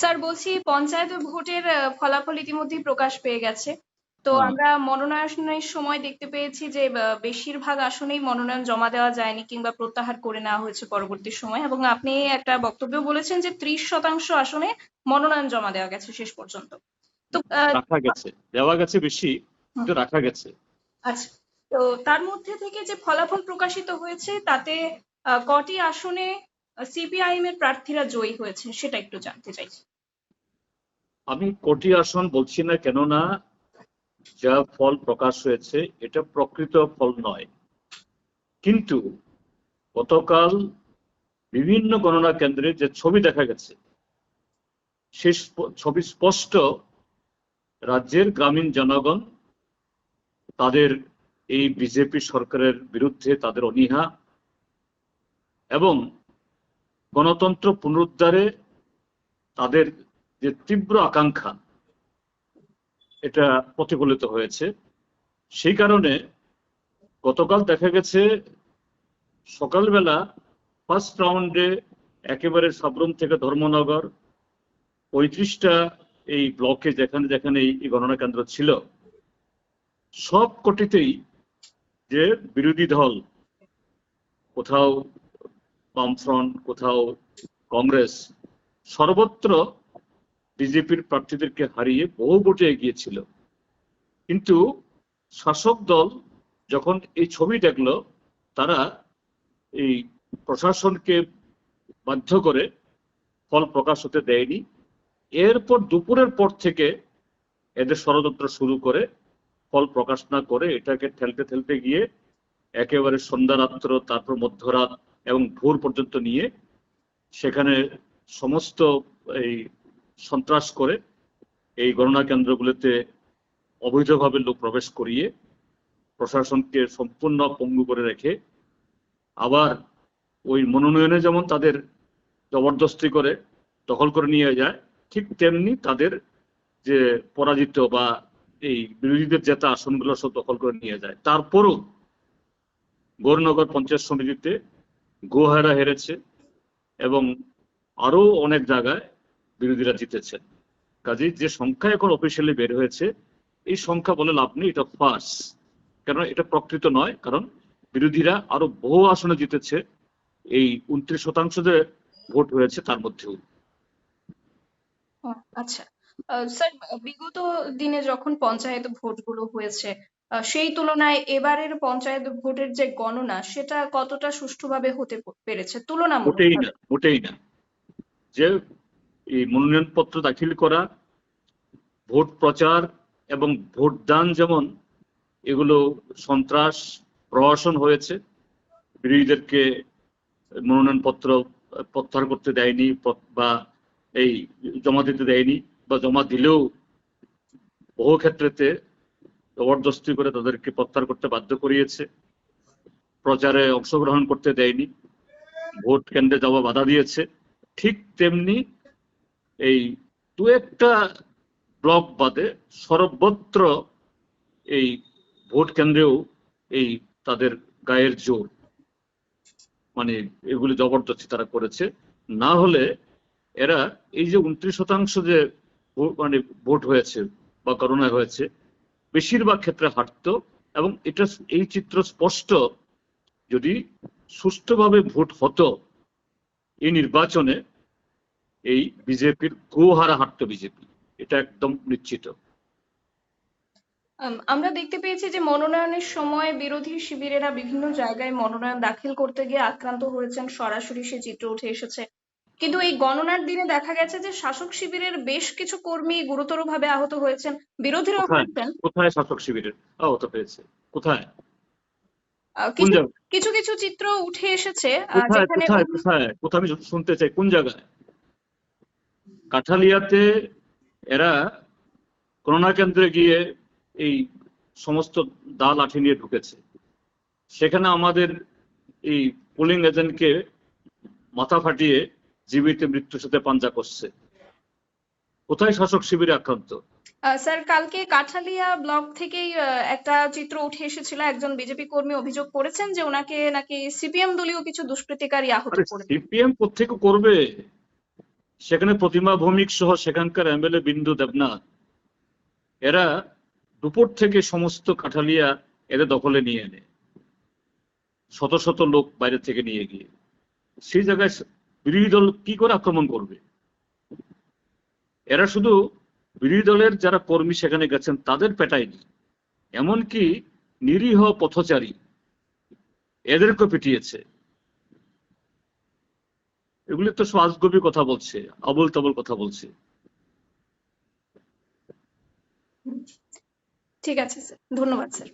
Sir বলছি পঞ্চায়েত ভোটের ফলাফল ইতিমধ্যেই প্রকাশ পেয়ে গেছে। তো। আমরা মনোনয়নের সময় দেখতে পেয়েছি যে বেশিরভাগ আসনেই মনোনয়ন জমা দেওয়া যায়নি কিংবা প্রত্যাহার করে নেওয়া হয়েছে পরবর্তী সময় এবং আপনি একটা বক্তব্য বলেছেন যে ত্রিশ শতাংশ আসনে মনোনয়ন জমা দেওয়া গেছে শেষ পর্যন্ত। তো রাখা গেছে। দেওয়া গেছে বেশি কিন্তু রাখা গেছে। আচ্ছা। তো তার মধ্যে থেকে যে ফলাফল প্রকাশিত হয়েছে তাতে কটি আসনে সিপিআইএম এর প্রার্থীরা জয়ী হয়েছে সেটা একটু জানতে চাইছি। আমি কোটি আসন বলছি না কেননা যা ফল প্রকাশ হয়েছে, এটা প্রকৃত ফল নয়। কিন্তু গতকাল বিভিন্ন গণনা কেন্দ্রে যে ছবি দেখা গেছে, সে ছবি স্পষ্ট রাজ্যের গ্রামীণ জনগণ তাদের এই বিজেপি সরকারের বিরুদ্ধে তাদের অনীহা এবং গণতন্ত্র পুনরুদ্ধারে তাদের যে তীব্র আকাঙ্ক্ষা এটা প্রতিফলিত হয়েছে, সেই কারণে গতকাল দেখা গেছে সকালবেলা ফার্স্ট রাউন্ডে একেবারে সাবরুম থেকে ধর্মনগর, পঁয়ত্রিশটা এই ব্লকে যেখানে যেখানে এই গণনা কেন্দ্র ছিল, সব কটিতেই যে বিরোধী দল, কোথাও বামফ্রন্ট, কোথাও কংগ্রেস, সর্বত্র বিজেপির প্রার্থীদেরকে হারিয়ে বহু ভোটে এগিয়েছিল কিন্তু শাসক দল যখন এই ছবি দেখল, তারা এই প্রশাসনকে বাধ্য করে ফল প্রকাশ হতে দেয়নি। এরপর দুপুরের পর থেকে এদের ষড়যন্ত্র শুরু করে, ফল প্রকাশ না করে এটাকে ঠেলতে ঠেলতে গিয়ে একেবারে সন্ধ্যা রাত্র তারপর মধ্যরাত এবং ভোর পর্যন্ত নিয়ে সেখানে সমস্ত এই সন্ত্রাস করে এই গণনা কেন্দ্রগুলোতে অবৈধভাবে লোক প্রবেশ করিয়ে প্রশাসনকে সম্পূর্ণ পঙ্গু করে রেখে আবার ওই মনোনয়নে যেমন তাদের জবরদস্তি করে, দখল করে নিয়ে যায়, ঠিক তেমনি তাদের যে পরাজিত বা এই বিরোধীদের জেতা আসনগুলো সব দখল করে নিয়ে যায়। তারপরও গৌরনগর পঞ্চায়েত সমিতিতে গোহারা হেরেছে এবং আরও অনেক জায়গায় বিরোধীরা জিতেছেন। কাজেই যে সংখ্যা এখন অফিসিয়ালি বের হয়েছে এই সংখ্যা বলে লাভ নেই এটা ফার্স কেন এটা প্রকৃত নয় কারণ বিরোধীরা আরও বহু আসনে জিতেছে এই উনত্রিশ শতাংশ যে ভোট হয়েছে তার মধ্যেও। আচ্ছা। স্যার বিগত দিনে যখন পঞ্চায়েত ভোটগুলো হয়েছে সেই তুলনায় এবারের পঞ্চায়েত ভোটের যে গণনা সেটা কতটা সুষ্ঠুভাবে হতে পেরেছে? তুলনামূলক। মোটেই না মোটেই না। যে এই মনোনয়নপত্র দাখিল করা, ভোট প্রচার এবং ভোটদান যেমন এগুলো সন্ত্রাস প্রহসন হয়েছে, বিরোধীদেরকে মনোনয়নপত্র প্রত্যাহার করতে দেয়নি বা এই জমা দিতে দেয়নি বা জমা দিলেও বহু ক্ষেত্রেতে জবরদস্তি করে তাদেরকে প্রত্যাহার করতে বাধ্য করিয়েছে, প্রচারে অংশগ্রহণ করতে দেয়নি, ভোট কেন্দ্রে যাওয়া বাধা দিয়েছে, ঠিক তেমনি এই দু একটা ব্লক বাদে সর্বত্র এই ভোট কেন্দ্রেও এই তাদের গায়ের জোর মানে এগুলি জবরদস্তি তারা করেছে। না হলে এরা এই যে উনত্রিশ শতাংশ যে মানে ভোট হয়েছে বা করোনায় হয়েছে, বেশিরভাগ ক্ষেত্রে হাঁটতো এবং এটা এই চিত্র স্পষ্ট যদি সুষ্ঠুভাবে ভোট হতো এই নির্বাচনে এই বিজেপির গোহারা হাঁটতো বিজেপি। এটা একদম নিশ্চিত। আমরা দেখতে পেয়েছি যে মনোনয়নের সময় বিরোধী শিবিরেরা বিভিন্ন জায়গায় মনোনয়ন দাখিল করতে গিয়ে আক্রান্ত হয়েছেন। সরাসরি সে চিত্র উঠে এসেছে। কিন্তু এই গণনার দিনে দেখা গেছে যে শাসক শিবিরের বেশ কিছু কর্মী গুরুতরভাবে আহত হয়েছেন। বিরোধীরাও কোথায়? হয়েছেন কোথায় শাসক শিবিরের? আহত হয়েছে কোথায়? কিছু কিছু চিত্র উঠে এসেছে যেখানে কোথায়? আমি শুনতে চাই। কোন জায়গায়? কাঠালিয়াতে এরা করোনা কেন্দ্রে গিয়ে এই সমস্ত দা লাঠি নিয়ে ঢুকেছে। সেখানে আমাদের এই পোলিং এজেন্টকে মাথা ফাটিয়ে জীবিত মৃত্যুর সাথে পাঞ্জা করছে। কোথায় শাসক শিবিরে আক্রান্ত? স্যার কালকে কাঠালিয়া ব্লক থেকেই একটা চিত্র উঠে এসেছিল। একজন বিজেপি কর্মী অভিযোগ করেছেন যে ওনাকে নাকি সিপিএম দলীয় কিছু দুষ্কৃতিকারী আহত করেছে। সিপিএম কোথেকে করবে? সেখানে প্রতিমা ভৌমিক সহ সেখানকার এমএলএ বিন্দু দেবনাথ। এরা দুপুর থেকে সমস্ত কাঠালিয়া এদের দখলে নিয়ে এনে, শত শত লোক বাইরে থেকে নিয়ে গিয়ে। সেই জায়গায় বিরোধী দল কি করে আক্রমণ করবে? এরা শুধু বিরোধী দলের যারা কর্মী সেখানে গেছেন তাদের পেটায়নি, এমনকি নিরীহ পথচারী এদেরকে পিটিয়েছে। এগুলি তো সব কথা বলছে অবল তাবল কথা বলছে। ঠিক আছে স্যার। ধন্যবাদ স্যার।